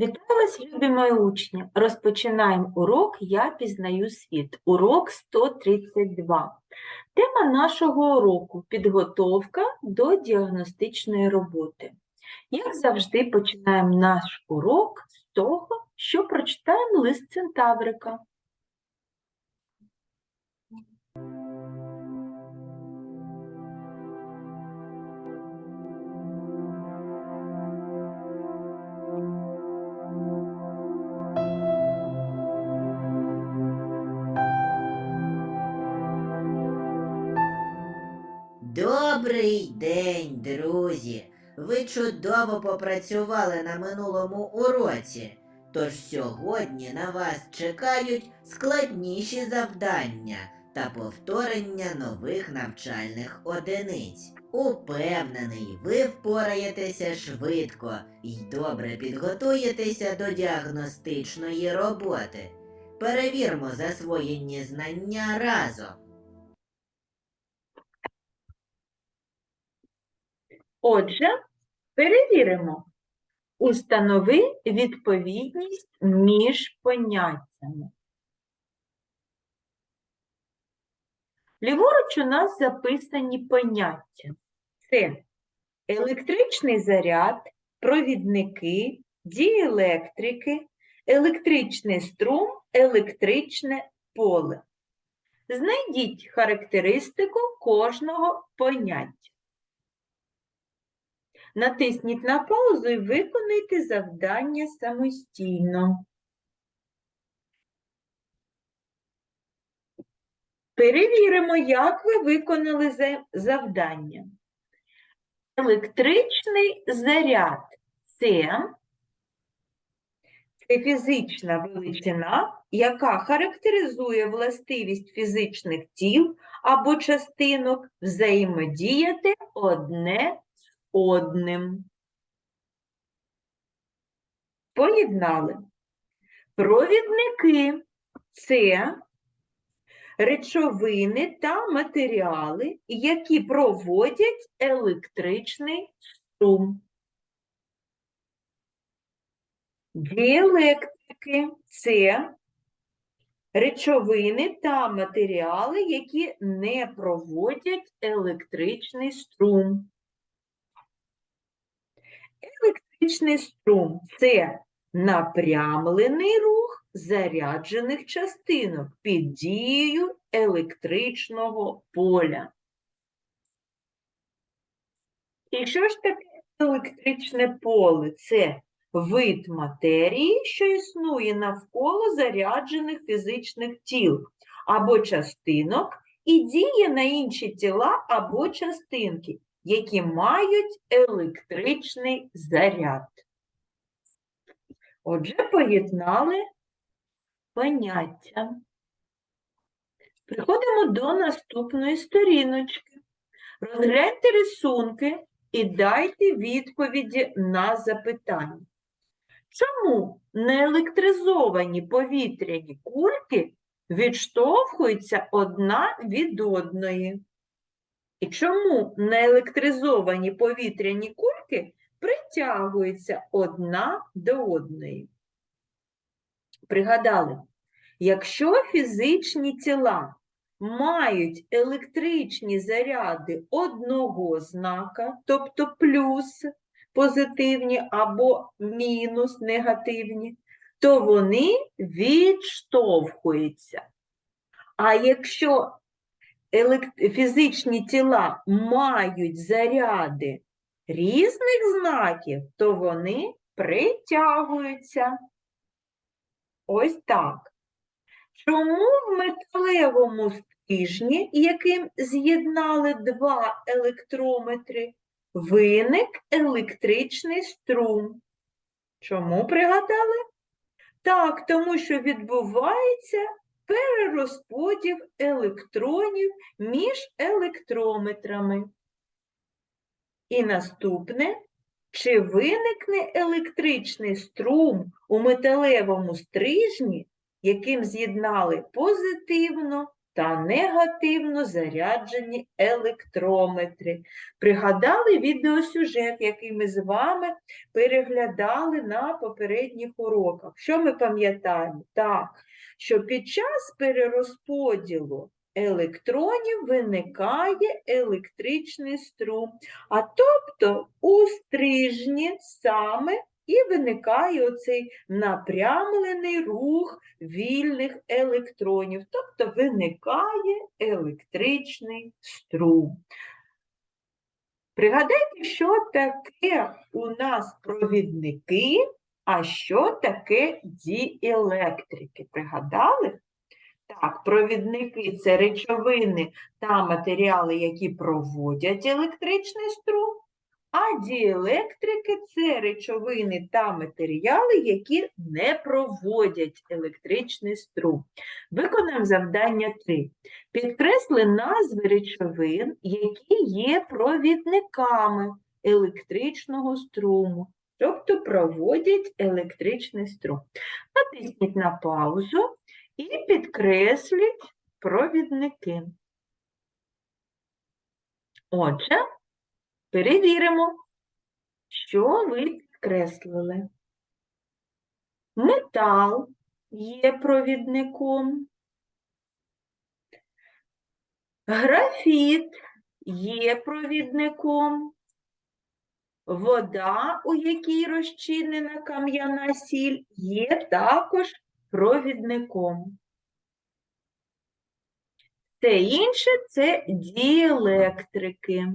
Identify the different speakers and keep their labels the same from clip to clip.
Speaker 1: Вітаю вас, любі мої учні! Розпочинаємо урок «Я пізнаю світ». Урок 132. Тема нашого уроку – підготовка до діагностичної роботи. Як завжди, починаємо наш урок з того, що прочитаємо лист Центаврика.
Speaker 2: Добрий день, друзі! Ви чудово попрацювали на минулому уроці. Тож сьогодні на вас чекають складніші завдання та повторення нових навчальних одиниць. Упевнений, ви впораєтеся швидко і добре підготуєтеся до діагностичної роботи. Перевірмо засвоєні знання разом.
Speaker 1: Отже, перевіримо. Установи відповідність між поняттями. Ліворуч у нас записані поняття. Це електричний заряд, провідники, діелектрики, електричний струм, електричне поле. Знайдіть характеристику кожного поняття. Натисніть на паузу і виконайте завдання самостійно. Перевіримо, як ви виконали завдання. Електричний заряд це, це фізична величина, яка характеризує властивість фізичних тіл або частинок взаємодіяти одне одним. Поєднали. Провідники це речовини та матеріали, які проводять електричний струм. Діелектрики це речовини та матеріали, які не проводять електричний струм. Електричний струм це напрямлений рух заряджених частинок під дією електричного поля. І що ж таке електричне поле? Це вид матерії, що існує навколо заряджених фізичних тіл або частинок і діє на інші тіла або частинки, які мають електричний заряд. Отже, поєднали поняття. Приходимо до наступної сторіночки. Розгляньте рисунки і дайте відповіді на запитання. Чому неелектризовані повітряні кульки відштовхуються одна від одної? І чому неелектризовані повітряні кульки притягуються одна до одної? Пригадали, якщо фізичні тіла мають електричні заряди одного знака, тобто плюс позитивні або мінус негативні, то вони відштовхуються. А якщо фізичні тіла мають заряди різних знаків, то вони притягуються. Ось так. Чому в металевому стрижні, яким з'єднали два електрометри, виник електричний струм? Чому пригадали? Так, тому що відбувається перерозподіл електронів між електрометрами. І наступне, чи виникне електричний струм у металевому стрижні, яким з'єднали позитивно та негативно заряджені електрометри. Пригадали відеосюжет, який ми з вами переглядали на попередніх уроках. Що ми пам'ятаємо? Так, що під час перерозподілу електронів виникає електричний струм, а тобто у стрижні саме і виникає оцей напрямлений рух вільних електронів, тобто виникає електричний струм. Пригадайте, що таке у нас провідники, а що таке діелектрики. Пригадали? Так, провідники це речовини та матеріали, які проводять електричний струм, а діелектрики це речовини та матеріали, які не проводять електричний струм. Виконаємо завдання 3. Підкресли назви речовин, які є провідниками електричного струму, тобто проводять електричний струм. Натисніть на паузу і підкресліть провідники. Отже, перевіримо, що ви підкреслили. Метал є провідником. Графіт є провідником. Вода, у якій розчинена кам'яна сіль, є також провідником. Все інше це діелектрики.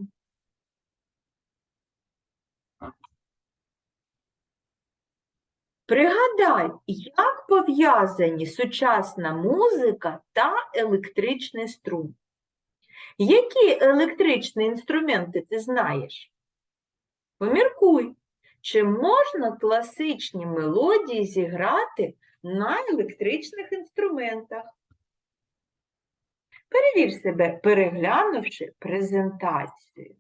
Speaker 1: Пригадай, як пов'язані сучасна музика та електричний струм. Які електричні інструменти ти знаєш? Поміркуй, чи можна класичні мелодії зіграти на електричних інструментах? Перевір себе, переглянувши презентацію.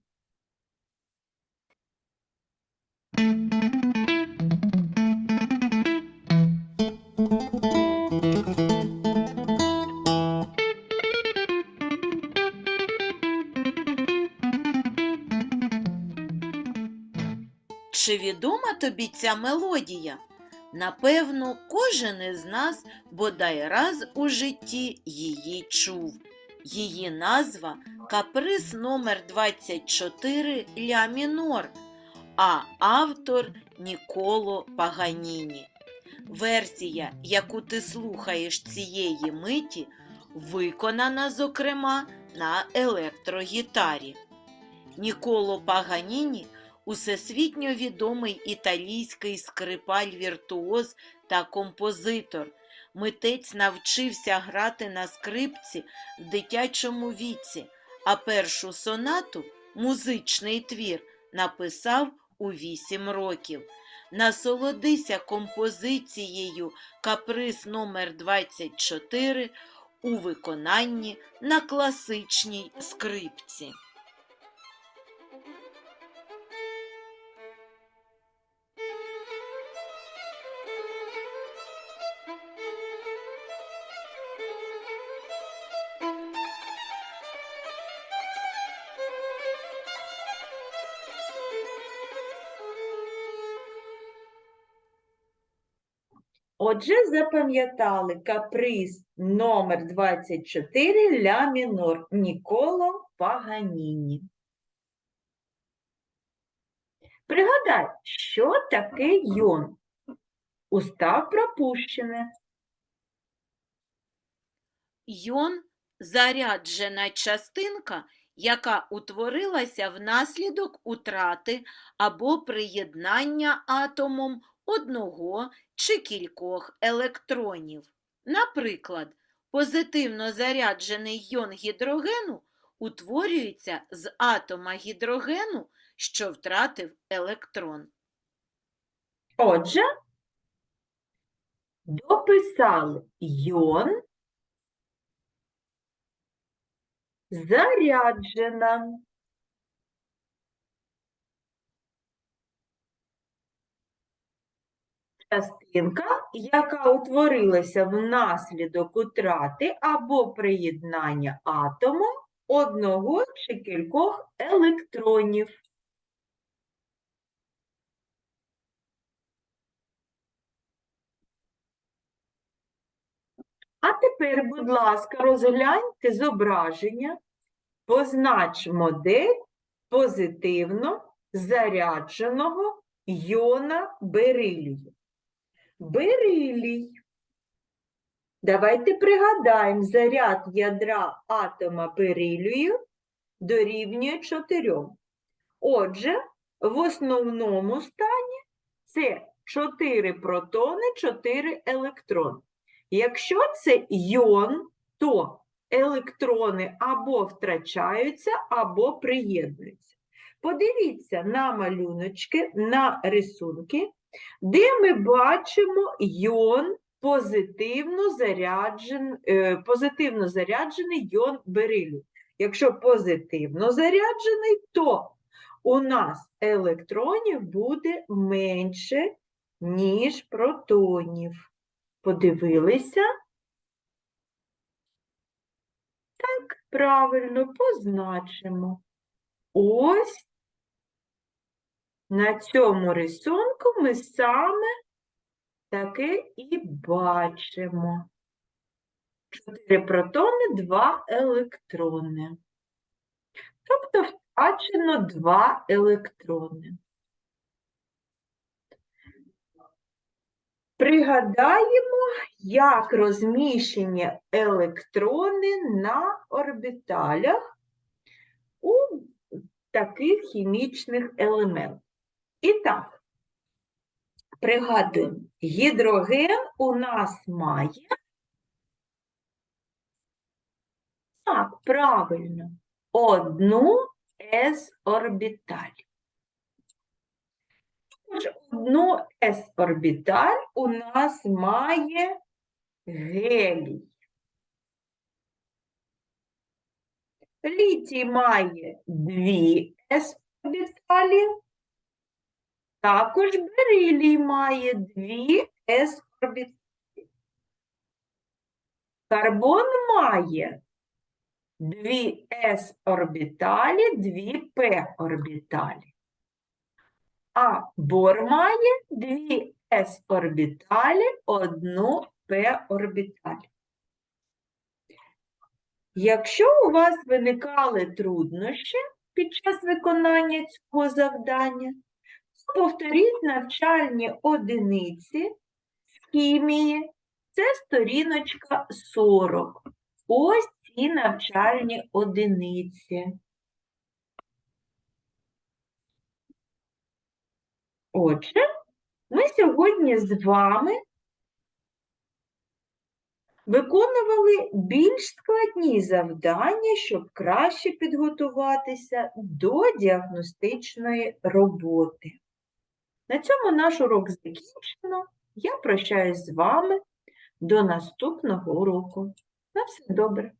Speaker 3: Чи відома тобі ця мелодія? Напевно, кожен із нас бодай раз у житті її чув. Її назва каприз номер 24 Ля мінор, а автор Ніколо Паганіні. Версія, яку ти слухаєш цієї миті, виконана, зокрема, на електрогітарі. Ніколо Паганіні усесвітньо відомий італійський скрипаль-віртуоз та композитор. Митець навчився грати на скрипці в дитячому віці, а першу сонату, музичний твір, написав у вісім років. Насолодися композицією каприз номер 24 у виконанні на класичній скрипці.
Speaker 1: Отже, запам'ятали каприз номер 24 ля мінор Ніколо Паганіні. Пригадай, що таке йон? Устав пропущене.
Speaker 3: Йон заряджена частинка, яка утворилася внаслідок утрати або приєднання атомом одного чи кількох електронів. Наприклад, позитивно заряджений йон гідрогену утворюється з атома гідрогену, що втратив електрон.
Speaker 1: Отже, дописали йон заряджена. Частинка, яка утворилася внаслідок утрати або приєднання атомом одного чи кількох електронів. А тепер, будь ласка, розгляньте зображення, познач модель позитивно зарядженого йона берилію. Берилій. Давайте пригадаємо, заряд ядра атома берилію дорівнює 4. Отже, в основному стані це 4 протони, 4 електрони. Якщо це йон, то електрони або втрачаються, або приєднуються. Подивіться на малюночки, на рисунки, де ми бачимо йон позитивно, заряджен, е, позитивно заряджений йон берилю. Якщо позитивно заряджений, то у нас електронів буде менше, ніж протонів. Подивилися? Так, правильно, позначимо. Ось на цьому рисунку ми саме таке і бачимо. Чотири протони, два електрони. Тобто втрачено два електрони. Пригадаємо, як розміщені електрони на орбіталях у таких хімічних елементах. І так, пригадуємо, гідроген у нас має. Так, правильно, одну с-орбіталь. Отже, одну с-орбіталь у нас має гелій. Літій має дві с-орбіталі. Також берилій має дві с-орбіталі. Карбон має дві с-орбіталі, дві p-орбіталі. А бор має дві s-орбіталі, одну p-орбіталь. Якщо у вас виникали труднощі під час виконання цього завдання, повторіть навчальні одиниці з хімії. Це сторіночка 40. Ось ці навчальні одиниці. Отже, ми сьогодні з вами виконували більш складні завдання, щоб краще підготуватися до діагностичної роботи. На цьому наш урок закінчено. Я прощаюсь з вами до наступного уроку. На все добре!